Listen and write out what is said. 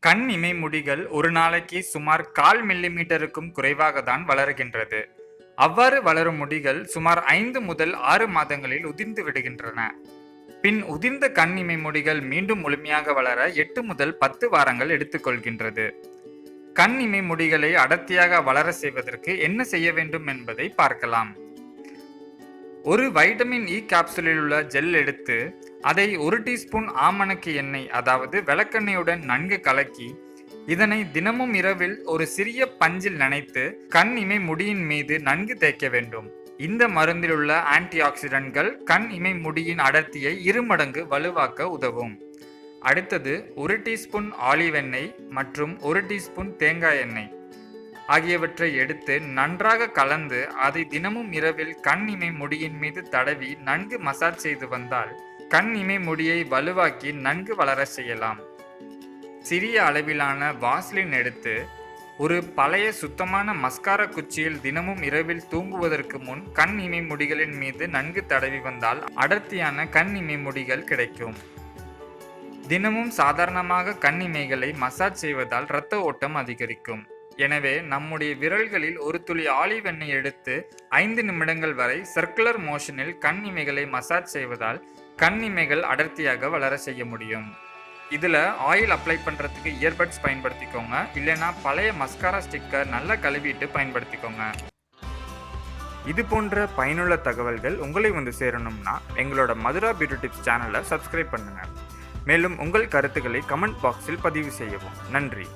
கண் இமை முடிகள் ஒரு நாளைக்கு சுமார் கால் மில்லிமீட்டருக்கும் குறைவாக தான் வளருகின்றது. அவ்வாறு வளரும் முடிகள் சுமார் ஐந்து முதல் ஆறு மாதங்களில் உதிர்ந்து விடுகின்றன. பின் உதிர்ந்த கண் இமை முடிகள் மீண்டும் முழுமையாக வளர எட்டு முதல் பத்து வாரங்கள் எடுத்துக்கொள்கின்றது. கண் இமை முடிகளை அடர்த்தியாக வளர செய்வதற்கு என்ன செய்ய வேண்டும் என்பதை பார்க்கலாம். ஒரு வைட்டமின் இ கேப்சூலில் உள்ள ஜெல் எடுத்து அதை ஒரு டீஸ்பூன் ஆமணக்கு எண்ணெய் அதாவது விளக்கெண்ணெயுடன் நன்கு கலக்கி இதனை தினமும் இரவில் ஒரு சிறிய பஞ்சில் நனைத்து கண் இமை முடியின் மீது நன்கு தேய்க்க வேண்டும். இந்த மருந்தில் உள்ள ஆன்டி ஆக்சிடென்ட்கள் கண் இமை முடியின் அடர்த்தியை இருமடங்கு வலுவாக்க உதவும். அடுத்தது ஒரு டீஸ்பூன் ஆலிவ் எண்ணெய் மற்றும் ஒரு டீஸ்பூன் தேங்காய் எண்ணெய். ஆகியவற்றை எடுத்து நன்றாக கலந்து அதை தினமும் இரவில் கண் இமை முடியின் மீது தடவி நன்கு மசாஜ் செய்து வந்தால் கண் இமை முடியை வலுவாக்கி நன்கு வளர செய்யலாம். சிறிய அளவிலான வாஸ்லின் எடுத்து ஒரு பழைய சுத்தமான மஸ்கார குச்சியில் தினமும் இரவில் தூங்குவதற்கு முன் கண் இமை முடிகளின் மீது நன்கு தடவி வந்தால் அடர்த்தியான கண் இமை முடிகள் கிடைக்கும். தினமும் சாதாரணமாக கண் இமைகளை மசாஜ் செய்வதால் இரத்த ஓட்டம் அதிகரிக்கும். எனவே நம்முடைய விரல்களில் ஒரு துளி ஆலிவ் எண்ணெய் எடுத்து ஐந்து நிமிடங்கள் வரை சர்க்குலர் மோஷனில் கண் இமைகளை மசாஜ் செய்வதால் கண் இமைகள் அடர்த்தியாக வளர செய்ய முடியும். இதில் ஆயில் அப்ளை பண்ணுறதுக்கு இயர்பட்ஸ் பயன்படுத்திக்கோங்க. இல்லைன்னா பழைய மஸ்காரா ஸ்டிக்கர் நல்லா கழுவிட்டு பயன்படுத்திக்கோங்க. இது போன்ற பயனுள்ள தகவல்கள் உங்களை வந்து சேரணும்னா எங்களோட மதுரா பியூட்டி டிப்ஸ் சேனலை சப்ஸ்கிரைப் பண்ணுங்கள் மேலும் உங்கள் கருத்துக்களை கமெண்ட் பாக்ஸில் பதிவு செய்யவும். நன்றி.